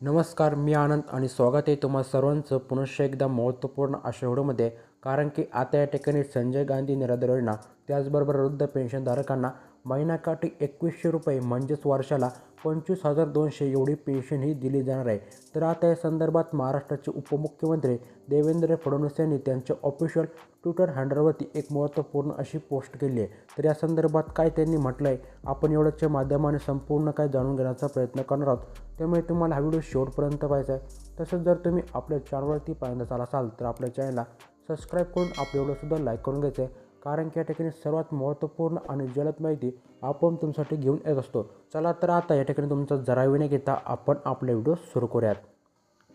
नमस्कार मी आनंद आणि स्वागत आहे तुम्हा सर्वांचं पुनश्च एकदा महत्त्वपूर्ण अशा व्हिडिओमध्ये. कारण की आता या ठिकाणी संजय गांधी निराधार योजना त्याचबरोबर वृद्ध पेन्शनधारकांना महिन्याकाठी एकवीसशे रुपये म्हणजेच वर्षाला पंचवीस हजार दोनशे एवढी पेन्शन ही दिली जाणार आहे. तर आता या संदर्भात महाराष्ट्राचे उपमुख्यमंत्री देवेंद्र फडणवीस यांनी त्यांच्या ऑफिशियल ट्विटर हँडलवरती एक महत्त्वपूर्ण अशी पोस्ट केली आहे. तर या संदर्भात काय त्यांनी म्हटलं आहे आपण एवढ्याच्या माध्यमाने संपूर्ण काय जाणून घेण्याचा प्रयत्न करणार आहोत. त्यामुळे तुम्हाला हा व्हिडिओ शेवटपर्यंत पाहायचा आहे. तसंच जर तुम्ही आपल्या चॅनलवरती पाहिजे चाला असाल तर आपल्या चॅनलला सबस्क्राईब करून आपल्या व्हिडिओसुद्धा लाईक करून घ्यायचं आहे. कारण की या ठिकाणी सर्वात महत्त्वपूर्ण आणि जलद माहिती आपण तुमच्यासाठी घेऊन येत असतो. चला तर आता या ठिकाणी तुमचा जरा वेळ न घेता आपण आपले व्हिडिओ सुरू करूयात.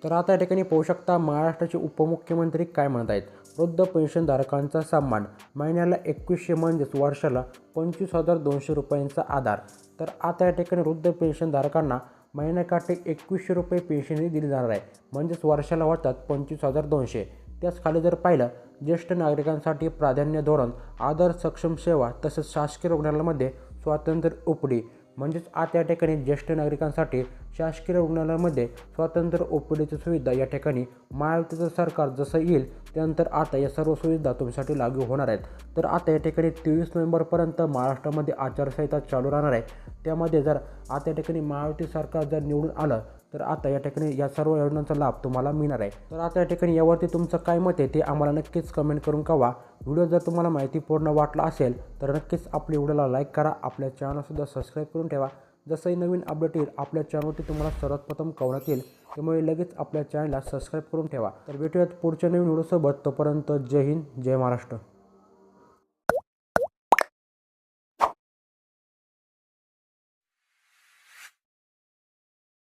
तर आता या ठिकाणी पाहू शकता महाराष्ट्राचे उपमुख्यमंत्री काय म्हणत आहेत? वृद्ध पेन्शनधारकांचा सन्मान. महिन्याला एकवीसशे म्हणजेच वर्षाला पंचवीस हजार दोनशे रुपयांचा आधार. तर आता या ठिकाणी वृद्ध पेन्शनधारकांना महिन्याकाठी एकवीसशे रुपये पेन्शनही दिली जाणार आहे. म्हणजेच वर्षाला वाटतात पंचवीस हजार दोनशे. त्याच खाली जर पाहिलं ज्येष्ठ नागरिकांसाठी प्राधान्य धोरण आधार सक्षम सेवा तसेच शासकीय रुग्णालयामध्ये स्वातंत्र्य उपडी म्हणजेच आता या ठिकाणी ज्येष्ठ नागरिकांसाठी शासकीय रुग्णालयामध्ये स्वातंत्र्य ओपीडीची सुविधा या ठिकाणी महायुतीचं सरकार जसं येईल त्यानंतर आता या सर्व सुविधा तुमच्यासाठी लागू होणार आहेत. तर आता या ठिकाणी तेवीस नोव्हेंबरपर्यंत महाराष्ट्रामध्ये आचारसंहिता चालू राहणार आहे. त्यामध्ये जर आता या ठिकाणी महायुती सरकार जर निवडून आलं तर आता या ठिकाणी या सर्व योजनांचा लाभ तुम्हाला मिळणार आहे. तर आता या ठिकाणी यावरती तुमचं काय मत आहे ते आम्हाला नक्कीच कमेंट करून कळवा. व्हिडिओ जर तुम्हाला माहितीपूर्ण वाटला असेल तर नक्कीच आपल्या व्हिडिओला लाईक करा. आपल्या चॅनलसुद्धा सबस्क्राईब करून ठेवा. जसंही नवीन अपडेट येईल आपल्या चॅनलवरती तुम्हाला सर्वात प्रथम कळवण्यात येईल. त्यामुळे लगेच आपल्या चॅनलला सबस्क्राईब करून ठेवा. तर भेटूयात पुढच्या नवीन व्हिडिओसोबत. तोपर्यंत जय हिंद जय महाराष्ट्र.